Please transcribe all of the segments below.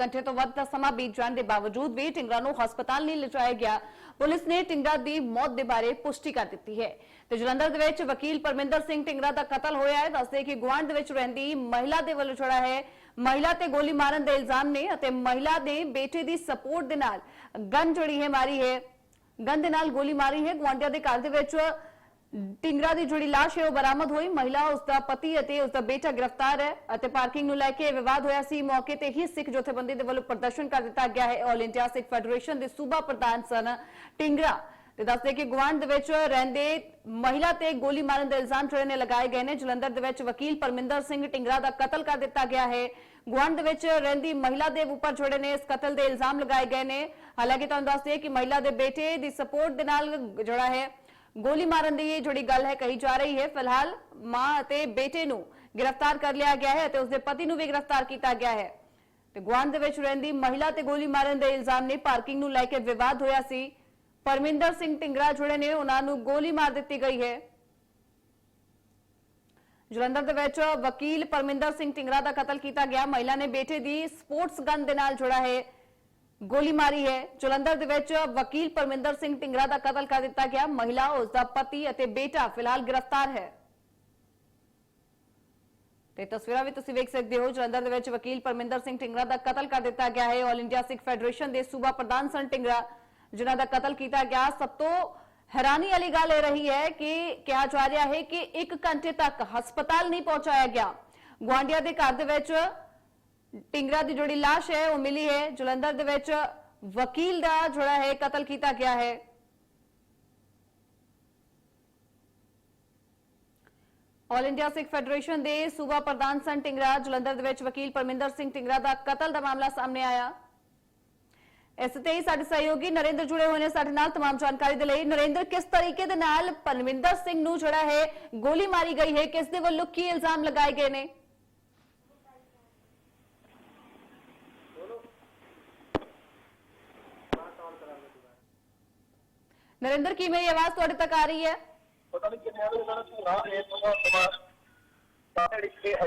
ਘੰਟੇ ਤੋਂ ਵੱਧ ਦਾ ਸਮਾਂ ਬੀਤ ਜਾਣ ਦੇ ਬਾਵਜੂਦ ਵੀ ਟਿੰਗਰਾ ਨੂੰ ਹਸਪਤਾਲ ਨਹੀਂ ਲਿਜਾਇਆ ਗਿਆ। ਪੁਲਿਸ ਨੇ ਟਿੰਗਰਾ ਦੀ ਮੌਤ ਦੇ ਬਾਰੇ ਪੁਸ਼ਟੀ ਕਰ ਦਿੱਤੀ ਹੈ। ਤੇ ਜਲੰਧਰ ਦੇ ਵਿੱਚ ਵਕੀਲ ਪਰਮਿੰਦਰ ਸਿੰਘ ਟਿੰਗਰਾ ਦਾ ਕਤਲ ਹੋਇਆ ਹੈ। ਦੱਸਦੇ ਕਿ ਗੁਆਂਢ ਦੇ ਵਿੱਚ ਰਹਿੰਦੀ ਮਹਿਲਾ ਦੇ ਵੱਲੋਂ ਜਿਹੜਾ ਹੈ। ਮਹਿਲਾ ਤੇ ਗੋਲੀ ਮਾਰਨ ਦੇ ਇਲਜ਼ਾਮ ਨੇ ਅਤੇ ਮਹਿਲਾ ਦੇ ਬੇਟੇ ਦੀ ਸਪੋਰਟ ਦੇ ਨਾਲ ਗਨ ਜਿਹੜੀ ਹੈ, ਮਾਰੀ ਹੈ। ਗਨ ਦੇ ਨਾਲ ਗੋਲੀ ਮਾਰੀ ਹੈ। ਗੁਆਂਢੀਆਂ ਦੇ ਘਰ ਦੇ ਵਿੱਚ ਟਿੰਗਰਾ ਦੀ ਜਿਹੜੀ ਲਾਸ਼ ਹੈ, ਉਹ ਬਰਾਮਦ ਹੋਈ। ਮਹਿਲਾ ਉਸ ਦਾ ਪਤੀ ਅਤੇ ਉਸ ਦਾ ਬੇਟਾ ਗ੍ਰਿਫਤਾਰ ਹੈ ਅਤੇ ਪਾਰਕਿੰਗ ਨੂੰ ਲੈ ਕੇ ਇਹ ਵਿਵਾਦ ਹੋਇਆ ਸੀ। ਮੌਕੇ ਤੇ ਹੀ ਸਿੱਖ ਜਥੇਬੰਦੀ ਦੇ ਵੱਲੋਂ ਪ੍ਰਦਰਸ਼ਨ ਕਰ ਦਿੱਤਾ ਗਿਆ ਹੈ। ਆਲ ਇੰਡੀਆ ਸਿੱਖ ਫੈਡਰੇਸ਼ਨ ਦੇ ਸੂਬਾ ਪ੍ਰਧਾਨ ਸਨ ਟਿੰਗਰਾ ਤੇ ਦੱਸਦੇ ਕਿ ਗੁਆਂਢ ਦੇ ਵਿੱਚ ਰਹਿੰਦੇ ਮਹਿਲਾ ਤੇ ਗੋਲੀ ਮਾਰਨ ਦੇ ਇਲਜ਼ਾਮ ਜਿਹੜੇ ਨੇ ਲਗਾਏ ਗਏ ਨੇ। ਜਲੰਧਰ ਦੇ ਵਿੱਚ ਵਕੀਲ ਪਰਮਿੰਦਰ ਸਿੰਘ ਟਿੰਗਰਾ ਦਾ ਕਤਲ ਕਰ ਦਿੱਤਾ ਗਿਆ ਹੈ। ਗੁਆਂਢ ਦੇ ਵਿੱਚ ਰਹਿੰਦੀ ਮਹਿਲਾ ਦੇ ਉੱਪਰ ਜਿਹੜੇ ਨੇ ਇਸ ਕਤਲ ਦੇ ਇਲਜ਼ਾਮ ਲਗਾਏ ਗਏ ਨੇ। ਹਾਲਾਂਕਿ ਤੁਹਾਨੂੰ ਦੱਸ ਦਈਏ ਕਿ ਮਹਿਲਾ ਦੇ ਬੇਟੇ ਦੀ ਸਪੋਰਟ ਦੇ ਨਾਲ ਜਿਹੜਾ ਹੈ ਗੋਲੀ ਮਾਰਨ ਦੀ ਇਹ ਜਿਹੜੀ ਗੱਲ ਹੈ ਕਹੀ ਜਾ ਰਹੀ ਹੈ। ਫਿਲਹਾਲ ਮਾਂ ਅਤੇ ਬੇਟੇ ਨੂੰ ਗ੍ਰਿਫਤਾਰ ਕਰ ਲਿਆ ਗਿਆ ਹੈ ਅਤੇ ਉਸਦੇ ਪਤੀ ਨੂੰ ਵੀ ਗ੍ਰਿਫਤਾਰ ਕੀਤਾ ਗਿਆ ਹੈ। ਤੇ ਗੁਆਂਢ ਦੇ ਵਿੱਚ ਰਹਿੰਦੀ ਮਹਿਲਾ ਤੇ ਗੋਲੀ ਮਾਰਨ ਦੇ ਇਲਜ਼ਾਮ ਨੇ ਪਾਰਕਿੰਗ ਨੂੰ ਲੈ ਕੇ ਵਿਵਾਦ ਹੋਇਆ ਸੀ। ਪਰਮਿੰਦਰ ਸਿੰਘ ਢਿੰਗਰਾ ਜੁੜੇ ਨੇ, ਉਹਨਾਂ ਨੂੰ ਗੋਲੀ ਮਾਰ ਦਿੱਤੀ ਗਈ ਹੈ। ਜਲੰਧਰ ਦੇ ਵਿੱਚ ਵਕੀਲ ਪਰਮਿੰਦਰ ਸਿੰਘ ਢਿੰਗਰਾ ਦਾ ਕਤਲ ਕੀਤਾ ਗਿਆ। ਮਹਿਲਾ ਨੇ ਬੇਟੇ ਦੀ ਸਪੋਰਟਸ ਗਨ ਦੇ ਨਾਲ ਜੁੜਾ ਹੈ। ਗੋਲੀ ਮਾਰੀ ਹੈ। ਜਲੰਧਰ ਦੇ ਵਿੱਚ ਵਕੀਲ ਪਰਮਿੰਦਰ ਸਿੰਘ ਟਿੰਗਰਾ ਦਾ ਕਤਲ ਕਰ ਦਿੱਤਾ ਗਿਆ। ਮਹਿਲਾ ਉਸ ਦਾ ਪਤੀ ਅਤੇ ਬੇਟਾ ਫਿਲਹਾਲ ਗ੍ਰਿਫਤਾਰ ਹੈ। ਤੇ ਤਸਵੀਰਾਂ ਵੀ ਤੁਸੀਂ ਵੇਖ ਸਕਦੇ ਹੋ। ਜਲੰਧਰ ਦੇ ਵਿੱਚ ਵਕੀਲ ਪਰਮਿੰਦਰ ਸਿੰਘ ਟਿੰਗਰਾ ਦਾ ਕਤਲ ਕਰ ਦਿੱਤਾ ਗਿਆ ਹੈ। ਆਲ ਇੰਡੀਆ ਸਿੱਖ ਫੈਡਰੇਸ਼ਨ ਦੇ ਸੂਬਾ ਪ੍ਰਧਾਨ ਸਨ ਢਿੰਗਰਾ, ਜਿਨ੍ਹਾਂ ਦਾ ਕਤਲ ਕੀਤਾ ਗਿਆ। ਸਭ ਤੋਂ ਹੈਰਾਨੀ ਵਾਲੀ ਗੱਲ ਇਹ ਰਹੀ ਹੈ ਕਿ ਕਿਹਾ ਜਾ ਰਿਹਾ ਹੈ ਕਿ 1 ਘੰਟੇ ਤੱਕ ਹਸਪਤਾਲ ਨਹੀਂ ਪਹੁੰਚਾਇਆ ਗਿਆ। ਗੁਆਂਢੀਆਂ ਦੇ ਘਰ ਦੇ ਵਿੱਚ ਟਿੰਗਰਾ ਦੀ ਜਿਹੜੀ ਲਾਸ਼ ਹੈ ਉਹ ਮਿਲੀ ਹੈ ਜਲੰਧਰ ਦੇ ਵਿੱਚ ਵਕੀਲ ਦਾ ਜਿਹੜਾ ਹੈ ਕਤਲ ਕੀਤਾ ਗਿਆ ਹੈ ਆਲ ਇੰਡੀਆ ਸਿੱਖ ਫੈਡਰੇਸ਼ਨ ਦੇ ਸੂਬਾ ਪ੍ਰਧਾਨ ਸਨ ਟਿੰਗਰਾ ਜਲੰਧਰ ਦੇ ਵਿੱਚ ਵਕੀਲ ਪਰਮਿੰਦਰ ਸਿੰਘ ਟਿੰਗਰਾ ਦਾ ਕਤਲ ਦਾ ਮਾਮਲਾ ਸਾਹਮਣੇ ਆਇਆ ਇਸ ਤੇ ਹੀ ਸਾਡੇ ਸਹਿਯੋਗੀ ਨਰਿੰਦਰ ਜੁੜੇ ਹੋਏ ਨੇ ਸਾਡੇ ਨਾਲ तमाम ਜਾਣਕਾਰੀ ਦੇ ਲਈ ਨਰਿੰਦਰ ਕਿਸ ਤਰੀਕੇ ਦੇ ਨਾਲ ਪਰਮਿੰਦਰ ਸਿੰਘ ਨੂੰ ਜਿਹੜਾ ਹੈ ਗੋਲੀ ਮਾਰੀ ਗਈ ਹੈ ਕਿਸ ਦੇ ਵੱਲੋਂ ਕੀ ਇਲਜ਼ਾਮ ਲਗਾਏ ਗਏ ਨੇ ਨਰਿੰਦਰ ਕੀ ਮੇਰੀ ਆਵਾਜ਼ ਤੁਹਾਡੇ ਤੱਕ ਆ ਰਹੀ ਹੈ ਪਤਾ ਨਹੀਂ ਕਿੰਨੇ ਵਜੇ ਸਾਰਾ ਧੂਰਾ ਇਹ ਤੋਂ ਸਮਾਰ ਸਾਰੇ ਲਿਖੇ ਹੈ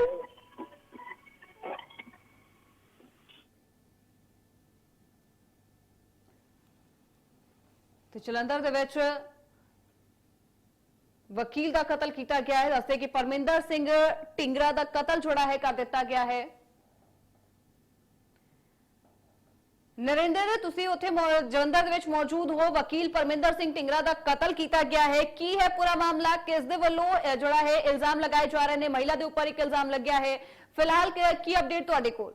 ਤੇ ਜਲੰਧਰ ਦੇ ਵਿੱਚ ਵਕੀਲ ਦਾ ਕਤਲ ਕੀਤਾ ਗਿਆ ਹੈ ਦੱਸਦੇ ਕਿ ਪਰਮਿੰਦਰ ਸਿੰਘ ਢਿੰਗਰਾ ਦਾ ਕਤਲ ਜਿਹੜਾ ਹੈ ਕਰ ਦਿੱਤਾ ਗਿਆ ਹੈ ਨਰਿੰਦਰ ਤੁਸੀਂ ਉੱਥੇ ਮੌ- ਜਲੰਧਰ ਦੇ ਵਿੱਚ ਮੌਜੂਦ ਹੋ। ਵਕੀਲ ਪਰਮਿੰਦਰ ਸਿੰਘ ਢਿੰਗਰਾ ਦਾ ਕਤਲ ਕੀਤਾ ਗਿਆ ਹੈ। ਕੀ ਹੈ ਪੂਰਾ ਮਾਮਲਾ? ਕਿਸ ਦੇ ਵੱਲੋਂ ਅਹ, ਜਿਹੜਾ ਹੈ ਇਲਜ਼ਾਮ ਲਗਾਏ ਜਾ ਰਹੇ ਨੇ? ਮਹਿਲਾ ਦੇ ਉੱਪਰ ਇੱਕ ਇਲਜ਼ਾਮ ਲੱਗਿਆ ਹੈ। ਫਿਲਹਾਲ ਕੀ- ਕੀ ਅਪਡੇਟ ਤੁਹਾਡੇ ਕੋਲ?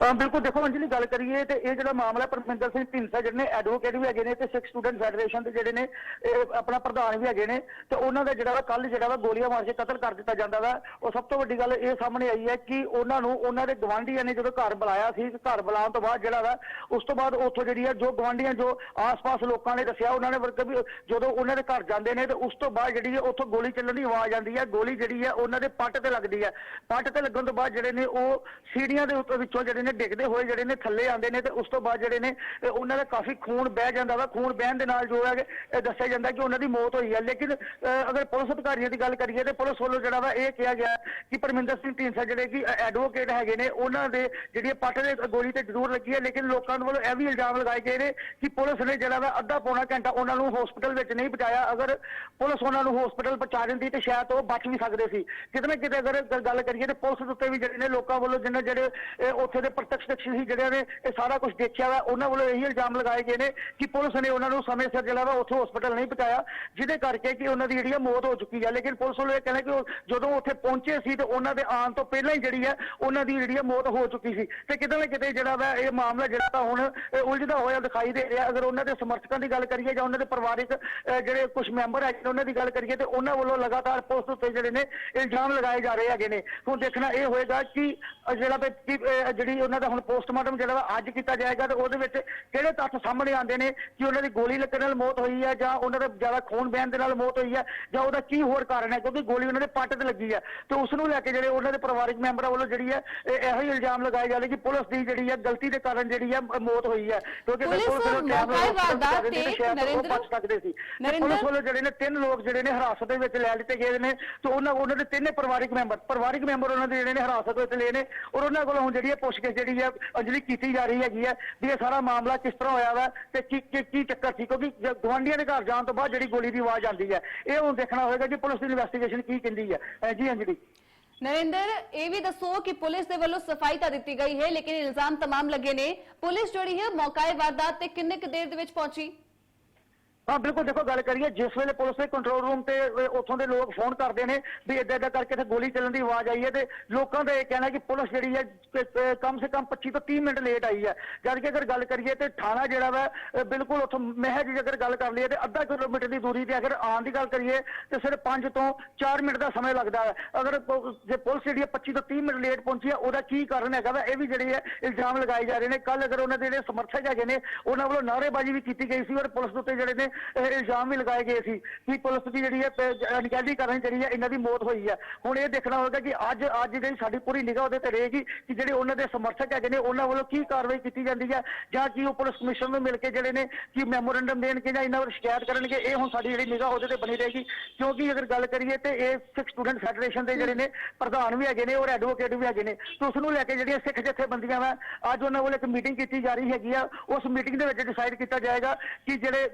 ਬਿਲਕੁਲ ਦੇਖੋ ਅੰਜਲੀ, ਗੱਲ ਕਰੀਏ ਤੇ ਇਹ ਜਿਹੜਾ ਮਾਮਲਾ ਪਰਮਿੰਦਰ ਸਿੰਘ ਢਿੰਸਾ ਜਿਹੜੇ ਨੇ ਐਡਵੋਕੇਟ ਵੀ ਹੈਗੇ ਨੇ ਤੇ ਸਿੱਖ ਸਟੂਡੈਂਟ ਫੈਡਰੇਸ਼ਨ ਦੇ ਜਿਹੜੇ ਨੇ, ਇਹ ਆਪਣਾ ਪ੍ਰਧਾਨ ਵੀ ਹੈਗੇ ਨੇ ਤੇ ਉਹਨਾਂ ਦਾ ਜਿਹੜਾ ਵਾ ਕੱਲ ਜਿਹੜਾ ਵਾ ਗੋਲੀਆਂ ਮਾਰ ਕੇ ਕਤਲ ਕਰ ਦਿੱਤਾ ਜਾਂਦਾ ਵਾ। ਉਹ ਸਭ ਤੋਂ ਵੱਡੀ ਗੱਲ ਇਹ ਸਾਹਮਣੇ ਆਈ ਹੈ ਕਿ ਉਹਨਾਂ ਨੂੰ, ਉਹਨਾਂ ਦੇ ਗਵਾਂਢੀਆਂ ਨੇ ਜਦੋਂ ਘਰ ਬੁਲਾਇਆ ਸੀ, ਘਰ ਬੁਲਾਉਣ ਤੋਂ ਬਾਅਦ ਜਿਹੜਾ ਵਾ, ਉਸ ਤੋਂ ਬਾਅਦ ਉੱਥੋਂ ਜਿਹੜੀ ਹੈ ਜੋ ਗਵਾਂਢੀਆਂ ਜੋ ਆਸ-ਪਾਸ ਲੋਕਾਂ ਨੇ ਦੱਸਿਆ, ਉਹਨਾਂ ਨੇ ਵਰਕ ਵੀ ਜਦੋਂ ਉਹਨਾਂ ਦੇ ਘਰ ਜਾਂਦੇ ਨੇ ਤੇ ਉਸ ਤੋਂ ਬਾਅਦ ਜਿਹੜੀ ਹੈ ਉੱਥੋਂ ਗੋਲੀ ਚੱਲਣ ਦੀ ਆਵਾਜ਼ ਆਉਂਦੀ ਹੈ ਗੋਲੀ ਜਿਹੜੀ ਹੈ ਉਹਨਾਂ ਦੇ ਪੱਟ ਤੇ ਲੱਗਦੀ ਹੈ ਪੱਟ ਤੇ ਲੱਗਣ ਤੋਂ ਬਾਅਦ ਜਿਹੜੇ ਨੇ, ਉਹ ਸੀੜੀਆਂ ਦੇ ਉੱਤੇ ਵਿੱਚੋਂ ਜਿਹੜੇ ਨੇ ਡਿੱਗਦੇ ਹੋਏ ਜਿਹੜੇ ਨੇ ਥੱਲੇ ਆਉਂਦੇ ਨੇ ਤੇ ਉਸ ਤੋਂ ਬਾਅਦ ਜਿਹੜੇ ਨੇ ਉਹਨਾਂ ਦਾ ਕਾਫੀ ਖੂਨ ਬਹਿ ਜਾਂਦਾ ਵਾ ਖੂਨ ਬਹਿਣ ਦੇ ਨਾਲ ਜੋ ਹੈ ਇਹ ਦੱਸਿਆ ਜਾਂਦਾ ਕਿ ਉਹਨਾਂ ਦੀ ਮੌਤ ਹੋਈ ਹੈ ਲੇਕਿਨ ਅਹ, ਅਗਰ ਪੁਲਿਸ ਅਧਿਕਾਰੀਆਂ ਦੀ ਗੱਲ ਕਰੀਏ ਤੇ ਪੁਲਿਸ ਵੱਲੋਂ ਜਿਹੜਾ ਵਾ ਇਹ ਕਿਹਾ ਗਿਆ ਕਿ ਪਰਮਿੰਦਰ ਸਿੰਘ ਢੀਂਸਾ ਜਿਹੜੇ ਕਿ ਐਡਵੋਕੇਟ ਹੈਗੇ ਨੇ ਉਹਨਾਂ ਦੇ ਜਿਹੜੀ ਪੱਟ ਦੇ ਗੋਲੀ ਤੇ ਜ਼ਰੂਰ ਲੱਗੀ ਹੈ ਲੇਕਿਨ ਲੋਕਾਂ ਵੱਲੋਂ ਇਹ ਵੀ ਇਲਜ਼ਾਮ ਲਗਾਏ ਗਏ ਨੇ ਕਿ ਪੁਲਿਸ ਨੇ ਜਿਹੜਾ ਵਾ ਅੱਧਾ ਪੌਣਾ ਘੰਟਾ ਉਹਨਾਂ ਨੂੰ ਹਸਪੀਟਲ ਵਿੱਚ ਨਹੀਂ ਪਹੁੰਚਾਇਆ। ਅਗਰ ਪੁਲਿਸ ਉਹਨਾਂ ਨੂੰ ਹਸਪੀਟਲ ਪਹੁੰਚਾ ਦਿੰਦੀ ਤੇ ਸ਼ਾਇਦ ਉਹ ਬਚ ਵੀ ਸਕਦੇ ਸੀ। ਕਿਤੇ ਨਾ ਕਿਤੇ ਅਗਰ ਗੱਲ ਕਰੀਏ ਤੇ ਪੁਲਿਸ ਦੇ ਉੱਤੇ ਵੀ ਜਿਹੜੇ ਨੇ ਲੋਕਾਂ ਵੱਲੋਂ ਜਿਹਨੇ ਜਿਹੜੇ ਉੱਥੇ ਦੇ ਪ੍ਰਤੱਖਦਰਸ਼ੀ ਸੀ ਜਿਹੜਿਆਂ ਨੇ ਇਹ ਸਾਰਾ ਕੁਝ ਦੇਖਿਆ ਵਾ, ਉਹਨਾਂ ਵੱਲੋਂ ਇਹੀ ਇਲਜ਼ਾਮ ਲਗਾਏ ਗਏ ਨੇ ਕਿ ਪੁਲਿਸ ਨੇ ਉਹਨਾਂ ਨੂੰ ਸਮੇਂ ਸਿਰ ਜਿਹੜਾ ਵਾ ਉੱਥੇ ਹਸਪੀਟਲ ਨਹੀਂ ਪਹੁੰਚਾਇਆ, ਜਿਹਦੇ ਕਰਕੇ ਕਿ ਉਹਨਾਂ ਦੀ ਜਿਹੜੀ ਆ ਮੌਤ ਹੋ ਚੁੱਕੀ ਹੈ ਲੇਕਿਨ ਪੁਲਿਸ ਵੱਲੋਂ ਇਹ ਕਹਿੰਦਾ ਕਿ ਉਹ ਜਦੋਂ ਉੱਥੇ ਪਹੁੰਚੇ ਸੀ ਤੇ ਉਹਨਾਂ ਦੇ ਆਉਣ ਤੋਂ ਪਹਿਲਾਂ ਹੀ ਜਿਹੜੀ ਹੈ ਉਹਨਾਂ ਦੀ ਜਿਹੜੀ ਆ ਮੌਤ ਹੋ ਚੁੱਕੀ ਸੀ। ਤੇ ਕਿਤੇ ਨਾ ਕਿਤੇ ਜਿਹੜਾ ਵਾ ਇਹ ਮਾਮਲਾ ਜਿਹੜਾ ਵਾ ਹੁਣ ਉਲਝਦਾ ਹੋਇਆ ਦਿਖਾਈ ਦੇ ਰਿਹਾ। ਅਗਰ ਉਹਨਾਂ ਦੇ ਸਮਰਥਕਾਂ ਦੀ ਗੱਲ ਕਰੀਏ ਜਾਂ ਉਹਨਾਂ ਦੇ ਪਰਿਵਾਰਿਕ ਜਿਹੜੇ ਕੁਝ ਮੈਂਬਰ ਹੈਗੇ ਨੇ ਉਹਨਾਂ ਦੀ ਗੱਲ ਕਰੀਏ ਤੇ ਉਹਨਾਂ ਵੱਲੋਂ ਲਗਾਤਾਰ ਪੁਲਿਸ ਉੱਤੇ ਜਿਹੜੇ ਨੇ ਇਲਜ਼ਾਮ ਲਗਾਏ ਜਾ ਰਹੇ ਹੈਗੇ ਨੇ। ਹੁਣ ਦੇਖਣਾ ਇਹ ਹੋਏਗਾ ਕਿ ਜਿਹੜਾ ਵੀ ਜਿਹੜੀ ਉਹਨਾਂ ਦਾ ਹੁਣ ਪੋਸਟਮਾਰਟਮ ਜਿਹੜਾ ਵਾ ਅੱਜ ਕੀਤਾ ਜਾਏਗਾ ਤੇ ਉਹਦੇ ਵਿੱਚ ਕਿਹੜੇ ਤੱਥ ਸਾਹਮਣੇ ਆਉਂਦੇ ਨੇ ਕਿ ਉਹਨਾਂ ਦੀ ਗੋਲੀ ਲੱਗਣ ਨਾਲ ਮੌਤ ਹੋਈ ਹੈ ਜਾਂ ਉਹਨਾਂ ਦਾ ਜ਼ਿਆਦਾ ਖੂਨ ਬਹਿਣ ਦੇ ਨਾਲ ਮੌਤ ਹੋਈ ਹੈ ਜਾਂ ਉਹਦਾ ਕੀ ਹੋਰ ਕਾਰਨ ਹੈ? ਕਿਉਂਕਿ ਗੋਲੀ ਉਹਨਾਂ ਦੇ ਪੱਟ ਤੇ ਲੱਗੀ ਹੈ ਤੇ ਉਸ ਨੂੰ ਲੈ ਕੇ ਜਿਹੜੇ ਉਹਨਾਂ ਦੇ ਪਰਿਵਾਰਿਕ ਮੈਂਬਰਾਂ ਵੱਲੋਂ ਜਿਹੜੀ ਹੈ ਇਹ- ਹੀ ਇਲਜ਼ਾਮ ਲਗਾਏ ਜਾ ਰਹੇ ਕਿ ਪੁਲਿਸ ਦੀ ਜਿਹੜੀ ਹੈ ਗਲਤੀ ਦੇ ਕਾਰਨ ਜਿਹੜੀ ਹੈ ਮੌਤ ਹੋਈ ਹੈ। ਕਿਉਂਕਿ ਪੁਲਿਸ ਵੱਲੋਂ ਜਿਹੜੇ ਨੇ ਤਿੰਨ ਲੋਕ ਜਿਹੜੇ ਨੇ ਹਿਰਾਸਤ ਦੇ ਵਿੱਚ ਲੈ ਲਿੱਤੇ ਗਏ ਨੇ ਤੇ ਉਹਨਾਂ ਉਹਨਾਂ ਦੇ ਤਿੰਨੇ ਪਰਿਵਾਰਿਕ ਮੈਂਬਰ ਪਰਿਵਾਰਿਕ ਮੈਂਬਰ ਉਹਨਾਂ ਦੇ ਜਿਹੜੇ ਨੇ ਹਿਰਾਸਤ ਵਿੱਚ ਲਏ ਨੇ ਔਰ ਉਹਨਾਂ ਕੋਲੋਂ ਹੁਣ ਜਿਹੜੀ ਹੈ ਪੁੱਛਗਿੱਛ ਜਿਹੜੀ ਹੈ ਅੰਜਲੀ ਕੀਤੀ ਜਾ ਰਹੀ ਹੈਗੀ ਹੈ ਵੀ ਇਹ ਸਾਰਾ ਮਾਮਲਾ ਕਿਸ ਤਰ੍ਹਾਂ ਹੋਇਆ ਵਾ ਤੇ ਕੀ, ਕੀ- ਕੀ ਚੱਕਰ ਸੀ? ਕਿਉਂਕਿ ਜ- ਦੇ ਘਰ ਜਾਣ ਤੋਂ ਬਾਅਦ ਜਿਹੜੀ ਗੋਲੀ ਦੀ ਆਵਾਜ਼ ਆਉਂਦੀ ਹੈ ਇਹ ਹੁਣ ਦੇਖਣਾ ਹੋਏਗਾ ਕਿ ਪੁਲਿਸ ਦੀ ਇਨਵੈਸਟੀਗੇਸ਼ਨ ਕੀ ਕਹਿੰਦੀ ਹੈ ਅਹ ਜੀ ਅੰਜਲੀ ਨਰਿੰਦਰ, ਇਹ ਵੀ ਦੱਸੋ ਕਿ ਪੁਲਿਸ ਦੇ ਵੱਲੋਂ ਸਫ਼ਾਈ ਤਾਂ ਦਿੱਤੀ ਗਈ ਹੈ, ਲੇਕਿਨ ਇਲਜ਼ਾਮ ਤਮਾਮ ਲੱਗੇ ਨੇ। ਪੁਲਿਸ ਜਿਹੜੀ ਹੈ ਮੌਕਾਏ ਵਾਰਦਾਤ ਤੇ ਕਿੰਨੇ ਕੁ ਦੇਰ ਦੇ ਵਿੱਚ ਪਹੁੰਚੀ? ਹਾਂ, ਬਿਲਕੁਲ ਦੇਖੋ, ਗੱਲ ਕਰੀਏ, ਜਿਸ ਵੇਲੇ ਪੁਲਿਸ ਦੇ ਕੰਟਰੋਲ ਰੂਮ ਤੇ ਉੱਥੋਂ ਦੇ ਲੋਕ ਫੋਨ ਕਰਦੇ ਨੇ ਵੀ ਇੱਦਾਂ ਇੱਦਾਂ ਕਰਕੇ ਤੇ ਗੋਲੀ ਚੱਲਣ ਦੀ ਆਵਾਜ਼ ਆਈ ਹੈ ਤੇ ਲੋਕਾਂ ਦਾ ਇਹ ਕਹਿਣਾ ਕਿ ਪੁਲਿਸ ਜਿਹੜੀ ਹੈ ਕਮ ਸੇ ਕਮ 25 ਤੋਂ 30 ਮਿੰਟ ਲੇਟ ਆਈ ਹੈ। ਜਦ ਕਿ ਅਗਰ ਗੱਲ ਕਰੀਏ ਤੇ ਥਾਣਾ ਜਿਹੜਾ ਵਾ ਬਿਲਕੁਲ ਉੱਥੋਂ ਮਹਿਜ ਅਗਰ ਗੱਲ ਕਰ ਲਈਏ ਤੇ ਅੱਧਾ ਕਿਲੋਮੀਟਰ ਦੀ ਦੂਰੀ ਤੇ ਅਗਰ ਆਉਣ ਦੀ ਗੱਲ ਕਰੀਏ ਤੇ ਸਿਰਫ 5 ਤੋਂ 4 ਮਿੰਟ ਦਾ ਸਮਾਂ ਲੱਗਦਾ ਹੈ। ਅਗਰ ਜੇ ਪੁਲਿਸ ਜਿਹੜੀ ਹੈ 25 ਤੋਂ 30 ਮਿੰਟ ਲੇਟ ਪਹੁੰਚੀ ਹੈ, ਉਹਦਾ ਕੀ ਕਾਰਨ ਹੈਗਾ ਵਾ? ਇਹ ਵੀ ਜਿਹੜੀ ਹੈ ਇਲਜ਼ਾਮ ਲਗਾਏ ਜਾ ਰਹੇ ਨੇ। ਕੱਲ ਅਗਰ ਉਹਨਾਂ ਦੇ ਜਿਹੜੇ ਸਮਰਥਕ ਹੈਗੇ ਨੇ, ਉਹਨਾਂ ਵੱਲੋਂ ਨਾਅਰੇਬਾਜ਼ੀ ਵੀ ਕੀਤੀ ਗਈ ਸੀ ਔਰ ਪੁਲਿਸ ਦੇ ਉੱਤੇ ਜਿਹੜੇ ਨੇ ਇਲਜ਼ਾਮ ਵੀ ਲਗਾਏ ਗਏ ਸੀ ਕਿ ਪੁਲਿਸ ਦੀ ਜਿਹੜੀ ਹੈ ਪ- ਅਣਗਹਿਲੀ ਕਾਰਨ ਜਿਹੜੀ ਹੈ, ਇਹਨਾਂ ਦੀ ਮੌਤ ਹੋਈ ਹੈ। ਹੁਣ ਇਹ ਦੇਖਣਾ ਹੋਵੇਗਾ ਕਿ ਅੱਜ ਅੱਜ ਜਿਹੜੀ ਸਾਡੀ ਪੂਰੀ ਨਿਗਾਹ ਉਹਦੇ ਤੇ ਰਹੇਗੀ ਕਿ ਜਿਹੜੇ ਉਹਨਾਂ ਦੇ ਸਮਰਥਕ ਹੈਗੇ ਨੇ, ਉਹਨਾਂ ਵੱਲੋਂ ਕੀ ਕਾਰਵਾਈ ਕੀਤੀ ਜਾਂਦੀ ਹੈ ਜਾਂ ਕੀ ਉਹ ਪੁਲਿਸ ਕਮਿਸ਼ਨ ਨੂੰ ਮਿਲ ਕੇ ਜਿਹੜੇ ਨੇ ਕਿ ਮੈਮੋਰੈਂਡਮ ਦੇਣਗੇ ਜਾਂ ਇਹਨਾਂ ਵੱਲ ਸ਼ਿਕਾਇਤ ਕਰਨਗੇ, ਇਹ ਹੁਣ ਸਾਡੀ ਜਿਹੜੀ ਨਿਗਾਹ ਉਹਦੇ ਤੇ ਬਣੀ ਰਹੇਗੀ। ਕਿਉਂਕਿ ਅਗਰ ਗੱਲ ਕਰੀਏ ਤੇ ਇਹ ਸਿੱਖ ਸਟੂਡੈਂਟ ਫੈਡਰੇਸ਼ਨ ਦੇ ਜਿਹੜੇ ਨੇ ਪ੍ਰਧਾਨ ਵੀ ਹੈਗੇ ਨੇ, ਔਰ ਐਡਵੋਕੇਟ ਵੀ ਹੈਗੇ ਨੇ, ਤੇ ਉਸ ਨੂੰ ਲੈ ਕੇ ਜਿਹੜੀਆਂ ਸਿੱਖ ਜਥੇਬੰਦੀਆਂ ਵਾ, ਅੱਜ ਉਹਨਾਂ ਵੱਲੋਂ ਇੱਕ ਮੀਟਿੰਗ ਕੀਤੀ ਜਾ ਰਹੀ ਹੈਗੀ ਆ। ਉਸ ਮੀਟਿੰਗ ਦੇ ਵਿੱਚ ਡਿਸਾਈਡ ਕੀਤਾ ਜਾਏਗਾ ਕਿ ਜਿਹੜੇ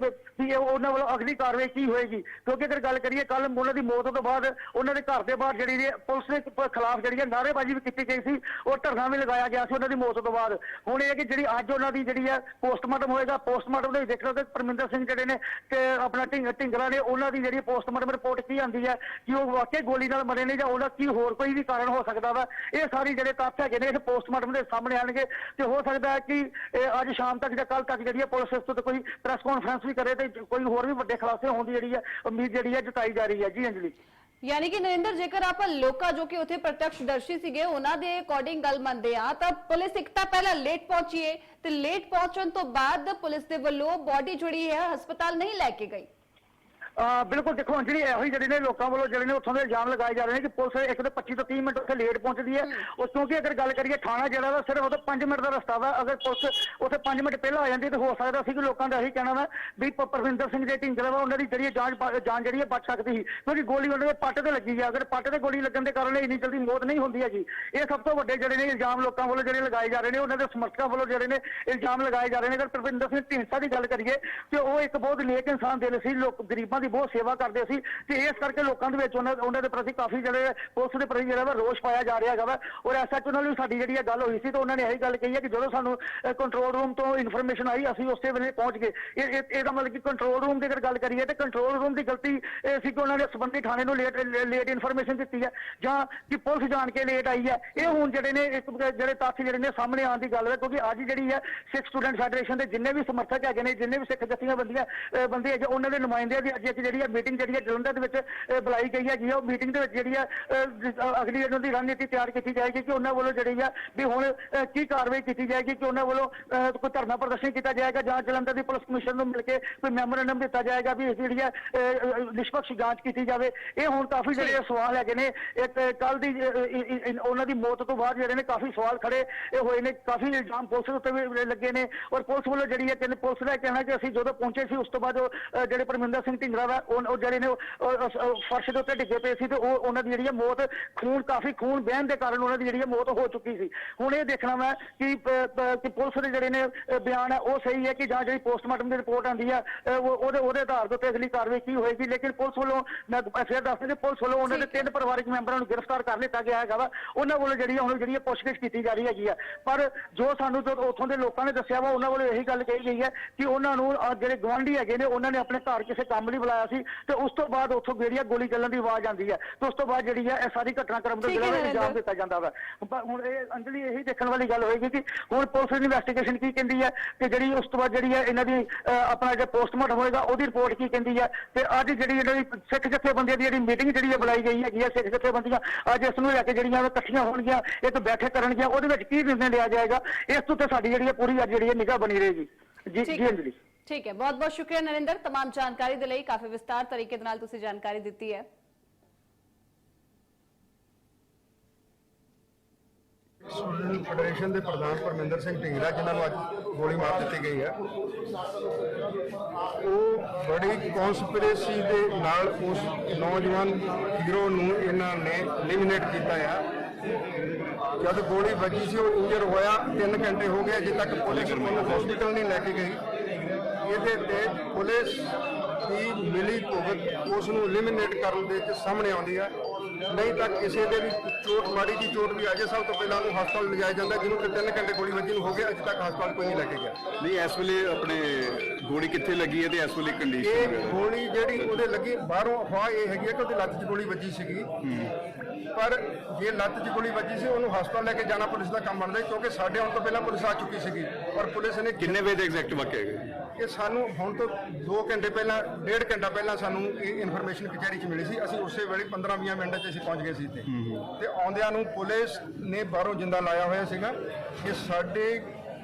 ਵੀ ਉਹਨਾਂ ਵੱਲੋਂ ਅਗਲੀ ਕਾਰਵਾਈ ਕੀ ਹੋਏਗੀ? ਕਿਉਂਕਿ ਅਗਰ ਗੱਲ ਕਰੀਏ ਕੱਲ ਉਹਨਾਂ ਦੀ ਮੌਤ ਤੋਂ ਬਾਅਦ ਉਹਨਾਂ ਦੇ ਘਰ ਦੇ ਬਾਹਰ ਜਿਹੜੀ ਨੇ ਪੁਲਿਸ ਦੇ ਖਿਲਾਫ ਜਿਹੜੀ ਹੈ, ਨਾਅਰੇਬਾਜ਼ੀ ਵੀ ਕੀਤੀ ਗਈ ਸੀ ਔਰ ਧਰਨਾ ਵੀ ਲਗਾਇਆ ਗਿਆ ਸੀ ਉਹਨਾਂ ਦੀ ਮੌਤ ਤੋਂ ਬਾਅਦ। ਹੁਣ ਇਹ ਹੈ ਕਿ ਜਿਹੜੀ ਅੱਜ ਉਹਨਾਂ ਦੀ ਜਿਹੜੀ ਹੈ, ਪੋਸਟਮਾਰਟਮ ਹੋਏਗਾ, ਪੋਸਟਮਾਰਟਮ ਦੇ ਵਿੱਚ ਦੇਖਣਾ ਕਿ ਪਰਮਿੰਦਰ ਸਿੰਘ ਜਿਹੜੇ ਨੇ ਤੇ ਆਪਣਾ ਢਿੰਗ ਢਿੰਗਰਾ ਨੇ, ਉਹਨਾਂ ਦੀ ਜਿਹੜੀ ਪੋਸਟਮਾਰਟਮ ਰਿਪੋਰਟ ਕੀ ਆਂਦੀ ਹੈ, ਕਿ ਉਹ ਵਾਕਈ ਗੋਲੀ ਨਾਲ ਮਰੇ ਨੇ ਜਾਂ ਉਹਦਾ ਕੀ ਹੋਰ ਕੋਈ ਵੀ ਕਾਰਨ ਹੋ ਸਕਦਾ ਵਾ, ਇਹ ਸਾਰੀ ਜਿਹੜੇ ਤੱਥ ਹੈਗੇ ਨੇ, ਇਹ ਪੋਸਟਮਾਰਟਮ ਦੇ ਸਾਹਮਣੇ ਆਣਗੇ। ਤੇ ਹੋ ਸਕਦਾ ਹੈ ਕਿ ਇਹ ਅੱਜ ਸ਼ਾਮ ਤੱਕ ਜਾਂ ਕੱਲ ਤੱਕ ਜਿਹੜੀ ਹੈ, ਪੁਲਿਸ ਇਸ ਤੋਂ ਕੋਈ ਪ੍ਰੈਸ ਕਾਨਫਰੰਸ ਵੀ ਕਰੇ ਤੇ ਕੋਈ ਹੋਰ ਵੀ ਵੱਡੇ ਖੁਲਾਸੇ ਹੋਣ ਦੀ ਜਿਹੜੀ ਹੈ ਉਮੀਦ ਜਿਹੜੀ ਹੈ ਜਤਾਈ ਜਾ ਰਹੀ ਹੈ ਜੀ ਅੰਜਲੀ। ਯਾਨੀ ਕਿ ਨਰਿੰਦਰ, ਜੇਕਰ ਆਪਾਂ ਲੋਕਾਂ ਜੋ ਕਿ ਉੱਥੇ ਪ੍ਰਤੱਖਦਰਸ਼ੀ ਸੀਗੇ, ਉਹਨਾਂ ਦੇ ਅਕੋਰਡਿੰਗ ਗੱਲ ਮੰਨਦੇ ਆ ਤਾਂ ਪੁਲਿਸ ਇੱਕ ਤਾਂ ਪਹਿਲਾਂ ਲੇਟ ਪਹੁੰਚੀ ਹੈ ਤੇ ਲੇਟ ਪਹੁੰਚਣ ਤੋਂ ਬਾਅਦ ਪੁਲਿਸ ਦੇ ਵੱਲੋਂ ਬੋਡੀ ਜਿਹੜੀ ਹੈ ਹਸਪਤਾਲ ਨਹੀਂ ਲੈ ਕੇ ਗਈ। ਬਿਲਕੁਲ ਦੇਖੋ ਜਿਹੜੀ ਇਹੋ ਹੀ ਜਿਹੜੇ ਨੇ ਲੋਕਾਂ ਵੱਲੋਂ ਜਿਹੜੇ ਨੇ ਉੱਥੋਂ ਦੇ ਇਲਜ਼ਾਮ ਲਗਾਏ ਜਾ ਰਹੇ ਨੇ ਕਿ ਪੁਲਿਸ ਇੱਕ ਤੋਂ 25 ਤੋਂ 30 ਮਿੰਟ ਉੱਥੇ ਲੇਟ ਪਹੁੰਚਦੀ ਹੈ। ਉਹ ਕਿਉਂਕਿ ਅਗਰ ਗੱਲ ਕਰੀਏ ਥਾਣਾ ਜਿਹੜਾ ਵਾ ਸਿਰਫ ਉਹਦਾ 5 ਮਿੰਟ ਦਾ ਰਸਤਾ ਵਾ। ਅਗਰ ਪੁਲਿਸ ਉੱਥੇ 5 ਮਿੰਟ ਪਹਿਲਾਂ ਆ ਜਾਂਦੀ ਤਾਂ ਹੋ ਸਕਦਾ ਸੀ ਕਿ ਲੋਕਾਂ ਦਾ ਇਹੀ ਕਹਿਣਾ ਵਾ ਵੀ ਪਰਵਿੰਦਰ ਸਿੰਘ ਦੇ ਢਿੰਗਰਾ ਵਾ ਉਹਨਾਂ ਦੀ ਜਿਹੜੀ ਜਾਂਚ ਜਾਨ ਜਿਹੜੀ ਹੈ ਬਚ ਸਕਦੀ ਸੀ। ਕਿਉਂਕਿ ਗੋਲੀ ਉਹਨਾਂ ਦੇ ਪੱਟ ਤੇ ਲੱਗੀ ਆ। ਅਗਰ ਪੱਟ ਤੇ ਗੋਲੀ ਲੱਗਣ ਦੇ ਕਾਰਨ ਇੰਨੀ ਜਲਦੀ ਮੌਤ ਨਹੀਂ ਹੁੰਦੀ ਹੈਗੀ ਇਹ ਸਭ ਤੋਂ ਵੱਡੇ ਜਿਹੜੇ ਨੇ ਇਲਜ਼ਾਮ ਲੋਕਾਂ ਵੱਲੋਂ ਜਿਹੜੇ ਲਗਾਏ ਜਾ ਰਹੇ ਨੇ ਉਹਨਾਂ ਦੇ ਸਮਰਥਕਾਂ ਵੱਲੋਂ ਜਿਹੜੇ ਨੇ ਇਲਜ਼ਾਮ ਲਗਾਏ ਜਾ ਰਹੇ ਨੇ। ਅਗਰ ਪਰਵਿੰਦਰ ਸਿੰਘ ਢੀਂਡਸਾ ਦੀ ਗੱਲ ਕਰੀਏ ਤੇ ਉਹ ਇੱਕ ਬਹੁਤ ਨੇਕ ਇਨਸਾਨ ਦਿਲ ਸੀ। ਲੋਕ ਗਰੀਬਾਂ ਦੀ ਬਹੁਤ ਸੇਵਾ ਕਰਦੇ ਸੀ ਤੇ ਇਸ ਕਰਕੇ ਲੋਕਾਂ ਦੇ ਵਿੱਚ ਉਹਨਾਂ ਉਹਨਾਂ ਦੇ ਪ੍ਰਤੀ ਕਾਫੀ ਜਿਹੜੇ ਪੁਲਿਸ ਦੇ ਪ੍ਰਤੀ ਜਿਹੜਾ ਵਾ ਰੋਸ਼ ਪਾਇਆ ਜਾ ਰਿਹਾ ਹੈਗਾ ਵਾ। ਔਰ ਐਸਐਚਓ ਨਾਲ ਵੀ ਸਾਡੀ ਜਿਹੜੀ ਇਹ ਗੱਲ ਹੋਈ ਸੀ ਤੇ ਉਹਨਾਂ ਨੇ ਇਹੀ ਗੱਲ ਕਹੀ ਹੈ ਕਿ ਜਦੋਂ ਸਾਨੂੰ ਕੰਟਰੋਲ ਰੂਮ ਤੋਂ ਇਨਫੋਰਮੇਸ਼ਨ ਆਈ, ਅਸੀਂ ਉਸੇ ਵੇਲੇ ਪਹੁੰਚ ਗਏ। ਇਹ ਇਹਦਾ ਮਤਲਬ ਕਿ ਕੰਟਰੋਲ ਰੂਮ ਦੀ ਅਗਰ ਗੱਲ ਕਰੀਏ ਤੇ ਕੰਟਰੋਲ ਰੂਮ ਦੀ ਗਲਤੀ ਇਹ ਸੀ ਕਿ ਉਹਨਾਂ ਨੇ ਸੰਬੰਧੀ ਥਾਣੇ ਨੂੰ ਲੇਟ ਲੇਟ ਇਨਫੋਰਮੇਸ਼ਨ ਦਿੱਤੀ ਹੈ ਜਾਂ ਕਿ ਪੁਲਿਸ ਜਾਣ ਕੇ ਲੇਟ ਆਈ ਹੈ। ਇਹ ਹੁਣ ਜਿਹੜੇ ਨੇ, ਇੱਕ ਜਿਹੜੇ ਤੱਥ ਜਿਹੜੇ ਨੇ ਸਾਹਮਣੇ ਆਉਣ ਦੀ ਗੱਲ ਹੈ, ਕਿਉਂਕਿ ਅੱਜ ਜਿਹੜੀ ਹੈ ਸਿੱਖ ਸਟੂਡੈਂਟ ਫੈਡਰੇਸ਼ਨ ਦੇ ਜਿੰਨੇ ਵੀ ਸਮਰਥਕ ਹੈਗੇ ਨੇ, ਜਿੰਨੇ ਵੀ ਸਿੱਖ ਜਥੇਬੰਦੀਆਂ ਬੰਦੇ ਹੈਗੇ, ਉਹਨਾਂ ਦੇ ਨੁਮਾਇੰਦਿਆਂ ਦੀ ਅੱਜ ਇੱਕ ਜਿਹੜੀ ਹੈ ਮੀਟਿੰਗ ਜਿਹੜੀ ਹੈ ਜਲੰਧਰ ਦੇ ਵਿੱਚ ਬੁਲਾਈ ਗਈ ਹੈਗੀ ਹੈ ਉਹ ਮੀਟਿੰਗ ਦੇ ਵਿੱਚ ਜਿਹੜੀ ਹੈ ਜਿਸ- ਅਹ, ਅਗਲੀ ਇਹਨਾਂ ਦੀ ਰਣਨੀਤੀ ਤਿਆਰ ਕੀਤੀ ਜਾਏਗੀ ਕਿ ਉਹਨਾਂ ਵੱਲੋਂ ਜਿਹੜੀ ਹੈ ਵੀ ਹੁਣ ਕੀ ਕਾਰਵਾਈ ਕੀਤੀ ਜਾਏਗੀ ਕਿ ਉਹਨਾਂ ਵੱਲੋਂ ਅਹ, ਕੋਈ ਧਰਨਾ ਪ੍ਰਦਰਸ਼ਨ ਕੀਤਾ ਜਾਏਗਾ ਜਾਂ ਜਲੰਧਰ ਦੀ ਪੁਲਿਸ ਕਮਿਸ਼ਨ ਨੂੰ ਮਿਲ ਕੇ ਕੋਈ ਮੈਮੋਰੈਂਡਮ ਦਿੱਤਾ ਜਾਏਗਾ ਵੀ ਇਸ ਜਿਹੜੀ ਹੈ ਅਹ, ਨਿਸ਼ਪਕਸ਼ ਜਾਂਚ ਕੀਤੀ ਜਾਵੇ। ਇਹ ਹੁਣ ਕਾਫੀ ਜਿਹੜੇ ਸਵਾਲ ਹੈਗੇ ਨੇ ਇੱਕ ਕੱਲ ਦੀ ਇ- ਇ- ਉਹਨਾਂ ਦੀ ਮੌਤ ਤੋਂ ਬਾਅਦ ਜਿਹੜੇ ਨੇ ਕਾਫੀ ਸਵਾਲ ਖੜੇ ਇਹ ਹੋਏ ਨੇ। ਕਾਫੀ ਇਲਜ਼ਾਮ ਪੁਲਿਸ ਦੇ ਉੱਤੇ ਵੀ ਲੱਗੇ ਨੇ ਔਰ ਪੁਲਿਸ ਵੱਲੋਂ ਜਿਹੜੀ ਹੈ ਕਹਿੰਦੇ ਪੁਲਿਸ ਦਾ ਕਹਿਣਾ ਕਿ ਅਸੀਂ ਜਦੋਂ ਪਹੁੰਚੇ ਸੀ ਉਸ ਤੋਂ ਬਾਅਦ ਉਹ, ਜਿਹੜੇ ਪਰਮਿੰਦਰ ਸਿੰਘ ਢਿੰਗਰਾ ਵਾ ਉਹ ਉਹ ਜਿਹੜੇ ਨੇ ਉਹ, ਉਹ, ਉਹ ਫਰਸ਼ ਦੇ ਉੱਤੇ ਡਿੱਗੇ ਪਏ ਸੀ ਤੇ ਉਹ ਉਹਨਾਂ ਦੀ ਜਿਹੜੀ ਹੈ ਮੌਤ ਖੂਨ ਕਾਫੀ ਖੂਨ ਵਹਿਣ ਦੇ ਕਾਰਨ ਉਹਨਾਂ ਦੀ ਜਿਹੜੀ ਹੈ ਮੌਤ ਹੋ ਚੁੱਕੀ ਸੀ। ਹੁਣ ਇਹ ਦੇਖਣਾ ਵਾ ਕਿ ਪ- ਪ- ਕਿ ਪੁਲਿਸ ਦੇ ਜਿਹੜੇ ਨੇ ਬਿਆਨ ਹੈ ਉਹ ਸਹੀ ਹੈ ਕਿ ਜਾਂ ਜਿਹੜੀ ਪੋਸਟਮਾਰਟਮ ਦੀ ਰਿਪੋਰਟ ਆਂਦੀ ਹੈ ਉਹ- ਉਹਦੇ ਉਹਦੇ ਆਧਾਰ ਦੇ ਉੱਤੇ ਅਗਲੀ ਕਾਰਵਾਈ ਕੀ ਹੋਏਗੀ। ਲੇਕਿਨ ਪੁਲਿਸ ਵੱਲੋਂ ਮੈਂ ਫਿਰ ਦੱਸਦਾ ਕਿ ਪੁਲਿਸ ਵੱਲੋਂ ਉਹਨਾਂ ਦੇ ਤਿੰਨ ਪਰਿਵਾਰਕ ਮੈਂਬਰਾਂ ਨੂੰ ਗ੍ਰਿਫਤਾਰ ਕਰ ਲਿੱਤਾ ਗਿਆ ਹੈਗਾ ਵਾ। ਉਹਨਾਂ ਵੱਲੋਂ ਜਿਹੜੀ ਹੈ ਹੁਣ ਜਿਹੜੀ ਹੈ ਪੁੱਛਗਿੱਛ ਕੀਤੀ ਜਾ ਰਹੀ ਹੈਗੀ ਆ। ਪਰ ਜੋ ਸਾਨੂੰ ਜੋ ਉੱਥੋਂ ਦੇ ਲੋਕਾਂ ਨੇ ਦੱਸਿਆ ਵਾ ਉਹਨਾਂ ਵੱਲੋਂ ਇਹੀ ਗੱਲ ਕਹੀ ਗਈ ਹੈ ਕਿ ਉਹਨਾਂ ਨੂੰ ਜਿਹੜੇ ਗਵਾਂਢੀ ਹੈਗੇ ਨੇ ਉਹਨਾਂ ਨੇ ਆਪਣੇ ਘਰ ਕਿਸੇ ਕੰਮ ਲਈ ਬੁਲਾਇਆ ਸੀ ਤੇ ਉਸ ਤੋਂ ਬਾਅਦ ਉੱਥੋਂ ਜਿਹੜੀ ਹੈ ਗੋਲੀ ਚੱਲਣ ਦੀ ਆਵਾਜ਼ ਆਉਂਦੀ ਹੈ ਤੇ ਉਸ ਤੋਂ ਬਾਅਦ ਜਿਹੜੀ ਹੈ ਇਹ ਸਾਰੀ ਘਟਨਾਕ੍ਰਮ ਦਾ ਜਿਹੜਾ। ਇਲਜ਼ਾਮ ਦਿੱਤਾ ਜਾਂਦਾ ਵਾ। ਪਰ ਹੁਣ ਇਹ ਅੰਜਲੀ ਇਹੀ ਦੇਖਣ ਵਾਲੀ ਗੱਲ ਹੋਏਗੀ ਕਿ ਹੁਣ ਪੁਲਿਸ ਦੀ ਇਨਵੈਸਟੀਗੇਸ਼ਨ ਕੀ ਕਹਿੰਦੀ ਹੈ ਤੇ ਜਿਹੜੀ ਉਸ ਤੋਂ ਬਾਅਦ ਜਿਹੜੀ ਹੈ ਇਹਨਾਂ ਦੀ ਆਪਣਾ ਜਿਹੜਾ ਪੋਸਟਮਾਰਟਮ ਹੋਏਗਾ ਉਹਦੀ ਰਿਪੋਰਟ ਕੀ ਕਹਿੰਦੀ ਹੈ ਤੇ ਅੱਜ ਜਿਹੜੀ ਇਹਨਾਂ ਦੀ ਸਿੱਖ ਜਥੇਬੰਦੀਆਂ ਦੀ ਜਿਹੜੀ ਮੀਟਿੰਗ ਜਿਹੜੀ ਹੈ ਬੁਲਾਈ ਗਈ ਹੈਗੀ ਹੈ ਸਿੱਖ ਜਥੇਬੰਦੀਆਂ ਅੱਜ ਇਸ ਨੂੰ ਲੈ ਕੇ ਜਿਹੜੀਆਂ ਉਹ ਇਕੱਠੀਆਂ ਹੋਣਗੀਆਂ ਇੱਕ ਬੈਠਕ ਕਰਨਗੀਆਂ ਉਹਦੇ ਵਿੱਚ ਕੀ ਨਿਰਣੇ ਲਿਆ ਜਾਏਗਾ ਇਸ ਤੋਂ ਤੇ ਸਾਡੀ ਜਿਹੜੀ ਹੈ ਪੂਰੀ ਅੱਜ ਜਿਹੜੀ ਹੈ ਨਿਗਾਹ ਬਣੀ ਰਹੇਗੀ। ਜੀ ਜੀ ਅੰਜਲੀ। ਠੀਕ ਹੈ ਬਹੁਤ ਬਹੁਤ ਸ਼ੁਕਰੀਆ ਨਰਿੰਦਰ तमाम ਜਾਣਕਾਰੀ ਦੇ ਲਈ ਕਾਫੀ ਵਿਸਤਾਰ ਤਰੀਕੇ ਦੇ ਨਾਲ ਤੁਸੀਂ ਜਾਣਕਾਰੀ ਦਿੱਤੀ ਹੈ ਸਟੂਡੈਂਟ ਫੈਡਰੇਸ਼ਨ ਦੇ ਪ੍ਰਧਾਨ ਪਰਮਿੰਦਰ ਸਿੰਘ ਢਿੰਗਰਾ ਜਿਨ੍ਹਾਂ ਨੂੰ ਅੱਜ ਗੋਲੀ ਮਾਰ ਦਿੱਤੀ ਗਈ ਹੈ ਉਹ ਬੜੀ ਕਨਸਪੀਰੇਸੀ ਦੇ ਨਾਲ ਉਸ ਨੌਜਵਾਨ ਹੀਰੋ ਨੂੰ ਇਹਨਾਂ ਨੇ ਐਲੀਮੀਨੇਟ ਕੀਤਾ ਹੈ ਜਦ ਗੋਲੀ ਵੱਜੀ ਸੀ ਉਹ ਇੰਜਰ ਹੋਇਆ 3 ਘੰਟੇ ਹੋ ਗਏ ਅਜੇ ਤੱਕ ਪੁਲਿਸ ਉਹਨੂੰ ਹਸਪੀਟਲ ਨਹੀਂ ਲੈ ਕੇ ਗਈ ਇਹਦੇ ਤੇ ਪੁਲਿਸ ਦੀ ਮਿਲੀ ਭੁਗਤ ਉਸ ਨੂੰ ਐਲੀਮੀਨੇਟ ਕਰਨ ਦੇ ਵਿੱਚ ਸਾਹਮਣੇ ਆਉਂਦੀ ਹੈ। ਨਹੀਂ ਤਾਂ ਕਿਸੇ ਦੇ ਵੀ ਚੋਟ ਮਾੜੀ ਜੀ ਚੋਟ ਵੀ ਆ ਜਾਏ ਸਭ ਤੋਂ ਪਹਿਲਾਂ ਉਹਨੂੰ ਹਸਪਤਾਲ ਲਿਜਾਇਆ ਜਾਂਦਾ ਜਿਹਨੂੰ ਕਿ 3 ਘੰਟੇ ਗੋਲੀ ਵੱਜੀ ਨੂੰ ਹੋ ਗਿਆ ਅਜੇ ਤੱਕ ਹਸਪਤਾਲ ਕੋਈ ਨਹੀਂ ਲੈ ਕੇ ਗਿਆ। ਨਹੀਂ ਇਸ ਵੇਲੇ ਆਪਣੇ ਗੋਲੀ ਕਿੱਥੇ ਲੱਗੀ ਹੈ ਤੇ ਇਸ ਵੇਲੇ ਇਹ ਕੰਡੀਸ਼ਨ ਗੋਲੀ ਜਿਹੜੀ ਉਹਦੇ ਲੱਗੀ ਬਾਹਰੋਂ ਅਫਵਾਹ ਇਹ ਹੈਗੀ ਹੈ ਕਿ ਉਹਦੀ ਲੱਤ 'ਚ ਗੋਲੀ ਵੱਜੀ ਸੀਗੀ। ਪਰ ਜੇ ਲੱਤ 'ਚ ਗੋਲੀ ਵੱਜੀ ਸੀ ਉਹਨੂੰ ਹਸਪਤਾਲ ਲੈ ਕੇ ਜਾਣਾ ਪੁਲਿਸ ਦਾ ਕੰਮ ਬਣਦਾ ਕਿਉਂਕਿ ਸਾਡੇ ਆਉਣ ਤੋਂ ਪਹਿਲਾਂ ਪੁਲਿਸ ਆ ਚੁੱਕੀ ਸੀਗੀ। ਪਰ ਪੁਲਿਸ ਨੇ ਕਿੰਨੇ ਵਜੇ ਦੇ ਐਗਜ਼ੈਕਟ ਵਾਕਿਆ ਹੈਗਾ? ਇਹ ਸਾਨੂੰ ਹੁਣ ਤੋਂ 2 ਘੰਟੇ ਪਹਿਲਾਂ ਡੇਢ ਘੰਟਾ ਪਹਿਲਾਂ ਸਾਨੂੰ ਇਹ ਇਨਫੋਰਮੇਸ਼ਨ ਕਚਹਿਰੀ 'ਚ ਮਿਲੀ ਸੀ। ਅਸੀਂ ਉਸੇ ਵੇਲੇ 15-20 ਮਿੰਟ 'ਚ ਅਸੀਂ ਪਹੁੰਚ ਗਏ ਸੀ ਤੇ ਤੇ ਆਉਂਦਿਆਂ ਨੂੰ ਪੁਲਿਸ ਨੇ ਬਾਹਰੋਂ ਜਿੰਦਾ ਲਾਇਆ ਹੋਇਆ ਸੀਗਾ ਕਿ ਸਾਡੇ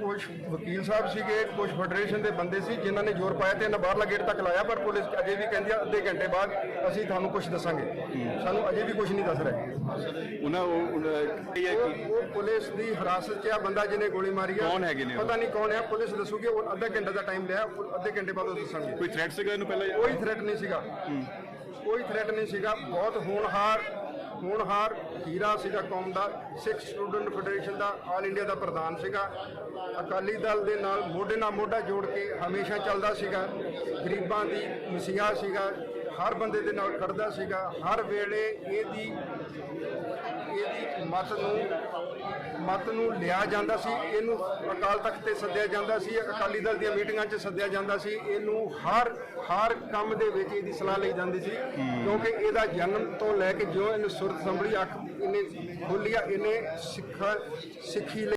ਕੁਝ ਵਕੀਲ ਸਾਹਿਬ ਸੀਗੇ ਕੁਝ ਫੈਡਰੇਸ਼ਨ ਦੇ ਬੰਦੇ ਸੀ ਜਿਨ੍ਹਾਂ ਨੇ ਜ਼ੋਰ ਪਾਇਆ ਤੇ ਇਹਨਾਂ ਬਾਹਰਲਾ ਗੇਟ ਤੱਕ ਲਾਇਆ ਪਰ ਪੁਲਿਸ ਅਜੇ ਵੀ ਕਹਿੰਦੀ ਆ ਅੱਧੇ ਘੰਟੇ ਬਾਅਦ ਅਸੀਂ ਤੁਹਾਨੂੰ ਕੁਝ ਦੱਸਾਂਗੇ। ਸਾਨੂੰ ਅਜੇ ਵੀ ਕੁਝ ਨਹੀਂ ਦੱਸ ਰਹੇ। ਉਹਨਾਂ ਉਹ ਹੈ ਕਿ ਉਹ ਪੁਲਿਸ ਦੀ ਹਿਰਾਸਤ 'ਚ ਆ ਬੰਦਾ ਜਿਹਨੇ ਗੋਲੀ ਮਾਰੀ ਆ। ਕੌਣ ਹੈਗੇ ਨੇ ਉਹ? ਪਤਾ ਨਹੀਂ ਕੌਣ ਹੈ ਪੁਲਿਸ ਦੱਸੂਗੀ ਉਹ ਅੱਧੇ ਘੰਟੇ ਦਾ ਟਾਈਮ ਲਿਆ ਉਹ ਅੱਧੇ ਘੰਟੇ ਬਾਅਦ ਉਹ ਦੱਸਾਂਗੇ। ਕੋਈ ਥ੍ਰੈਟ ਸੀਗਾ ਇਹਨੂੰ ਪਹਿਲਾਂ ਜਾਂ- ਕੋਈ ਥ੍ਰੈਟ ਨਹੀਂ ਸੀਗਾ। ਕੋਈ ਥ੍ਰੈਟ ਨਹੀਂ ਸੀਗਾ। ਬਹੁਤ ਹੋਣਹਾਰ ਹੋਣਹਾਰ ਹੀਰਾ ਸੀਗਾ ਕੌਮ ਦਾ, ਸਿੱਖ ਸਟੂਡੈਂਟ ਫੈਡਰੇਸ਼ਨ ਦਾ, ਆਲ ਇੰਡੀਆ ਦਾ ਪ੍ਰਧਾਨ ਸੀਗਾ। ਅਕਾਲੀ ਦਲ ਦੇ ਨਾਲ ਮੋਢੇ ਨਾਲ ਮੋਢਾ ਜੋੜ ਕੇ ਹਮੇਸ਼ਾ ਚੱਲਦਾ ਸੀਗਾ। ਗਰੀਬਾਂ ਦੀ ਮਸੀਹਾ ਸੀਗਾ ਹਰ ਬੰਦੇ ਦੇ ਨਾਲ ਖੜਦਾ ਸੀਗਾ। ਹਰ ਵੇਲੇ ਇਹਦੀ ਇਹਦੀ ਮਤ ਨੂੰ ਮਤ ਨੂੰ ਲਿਆ ਜਾਂਦਾ ਸੀ। ਇਹਨੂੰ ਅਕਾਲ ਤਖਤ ਤੇ ਸੱਦਿਆ ਜਾਂਦਾ ਸੀ। ਅਕਾਲੀ ਦਲ ਦੀਆਂ ਮੀਟਿੰਗਾਂ 'ਚ ਸੱਦਿਆ ਜਾਂਦਾ ਸੀ। ਇਹਨੂੰ ਹਰ ਹਰ ਕੰਮ ਦੇ ਵਿੱਚ ਇਹਦੀ ਸਲਾਹ ਲਈ ਜਾਂਦੀ ਸੀ। ਕਿਉਂਕਿ ਇਹਦਾ ਜਨਮ ਤੋਂ ਲੈ ਕੇ ਜਿਉਂ ਇਹਨੂੰ ਸੁਰਤ ਸੰਭਲੀ, ਅੱਖ ਇਹਨੇ ਖੋਲ੍ਹੀ ਇਹਨੇ ਸਿੱਖਾ ਸਿੱਖੀ ਲਈ